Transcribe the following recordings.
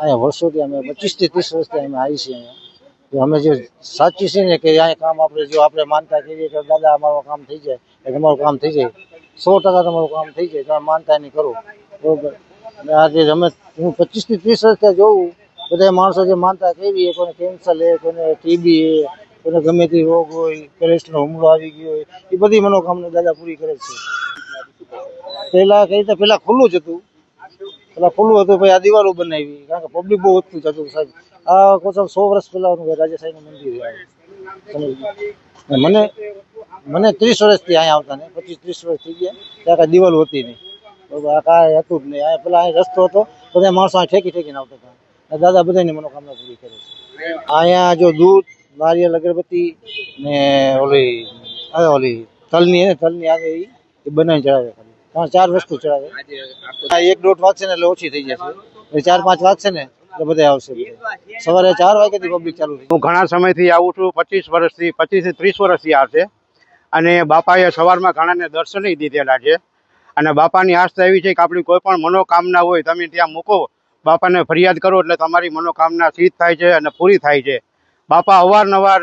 અહીંયા વર્ષોથી અમે પચીસથી ત્રીસ વર્ષથી અમે આવી છીએ અહીંયા. અમે જે સાચી છે ને કે અહીંયા કામ આપણે જો આપણે માનતા કરીએ કે દાદા, અમારું કામ થઈ જાય. કે તમારું કામ થઈ જાય. સો ટકા તમારું કામ થઈ જાય. તમે માનતા નહીં કરો. બરોબર. આજે અમે હું પચીસથી ત્રીસ વર્ષથી જોઉં બધા માણસો જે માનતા કેવી કોઈને કેન્સર હે કોઈને ટીબી કોઈને ગમે તે રોગ હોય કેલેસ્ટ્રોલ હુમલો આવી ગયો હોય, એ બધી મનોકામના દાદા પૂરી કરે છે. પહેલાં કઈ રીતે, પહેલા ખુલ્લું જ હતું. પેલા ખુલ્લું હતું, પછી આ દિવાલો બનાવી. કારણ કે પબ્લિક બહુ વધતું જતું સાહેબ. આ કોસમ સો વર્ષ પહેલાનું સાહેબનું મંદિર મને મને ત્રીસ વર્ષથી અહીંયા આવતા ને, પચીસ ત્રીસ વર્ષ થઈ ગયા. ત્યાં કાંઈ દિવાલો હતી નહીં. બરોબર, આ કાંઈ હતું જ નહીં. પેલા અહીં રસ્તો હતો, બધા માણસો અહીં ઠેકી ઠેકીને આવતા હતા. દાદા બધાની મનોકામના પૂરી કરે છે. અહીંયા જો દૂધ, નારિયેલ, અગરબત્તી ને ઓલી ઓલી તલની તલની આવે એ બનાવી ચડાવે ત્રણ, ચાર વસ્તુ ચડાવે. આ એક દોઢ વાગશે ને એટલે ઓછી થઈ જશે. ચાર, પાંચ વાગશે ને એટલે બધા આવશે. સવારે ચાર વાગ્યાથી પબ્લિક હું ઘણા સમયથી આવું છું, પચીસ વર્ષથી પચીસ ત્રીસ વર્ષથી આવશે અને બાપાએ સવારમાં ઘણાને દર્શનય દીધેલા છે. અને બાપાની આસ્થા એવી છે કે આપણી કોઈ પણ મનોકામના હોય, તમે ત્યાં મૂકો, બાપાને ફરિયાદ કરો એટલે તમારી મનોકામના સિદ્ધ થાય છે અને પૂરી થાય છે. બાપા અવારનવાર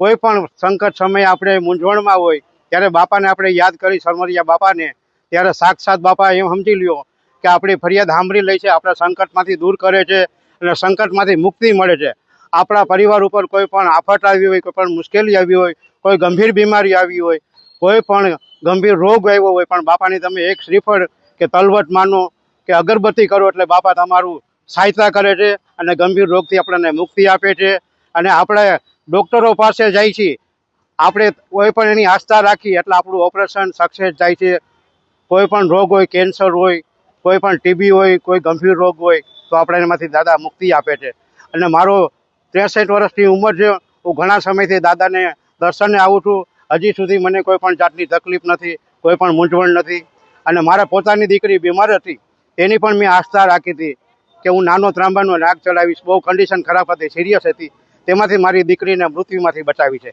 કોઈ પણ સંકટ સમયે આપણે મૂંઝવણમાં હોય, ત્યારે બાપાને આપણે યાદ કરી સરમરિયા બાપાને ત્યારે સાક્ષાત બાપા એમ સમજી લ્યો કે આપણી ફરિયાદ સાંભળી લે છે, આપણા સંકટમાંથી દૂર કરે છે અને સંકટમાંથી મુક્તિ મળે છે. આપણા પરિવાર ઉપર કોઈ પણ આફત આવી હોય, કોઈ પણ મુશ્કેલી આવી હોય, કોઈ ગંભીર બીમારી આવી હોય, કોઈ પણ ગંભીર રોગ આવ્યો હોય, પણ બાપાની તમે એક શ્રીફળ કે તલવટ માનો કે અગરબત્તી કરો એટલે બાપા તમારું સહાયતા કરે છે અને ગંભીર રોગથી આપણને મુક્તિ આપે છે. અને આપણે ડૉક્ટરો પાસે જાય છીએ. આપણે કોઈ પણ એની આસ્થા રાખી એટલે આપણું ઓપરેશન સક્સેસ જાય છે. કોઈ પણ રોગ હોય, કેન્સર હોય, કોઈ પણ ટીબી હોય, કોઈ ગંભીર રોગ હોય, તો આપણે એમાંથી દાદા મુક્તિ આપે છે. અને મારો ત્રેસઠ વર્ષની ઉંમર છે, હું ઘણા સમયથી દાદાને દર્શને આવું છું. હજી સુધી મને કોઈ પણ જાતની તકલીફ નથી, કોઈ પણ મૂંઝવણ નથી. અને મારા પોતાની દીકરી બીમાર હતી, એની પણ મેં આસ્થા રાખી હતી કે હું નાનો ત્રાંબાનો નાગ ચડાવીશ, બહુ કન્ડિશન ખરાબ હતી સિરિયસ હતી. તેમાંથી મારી દીકરીને મૃત્યુમાંથી બચાવી છે.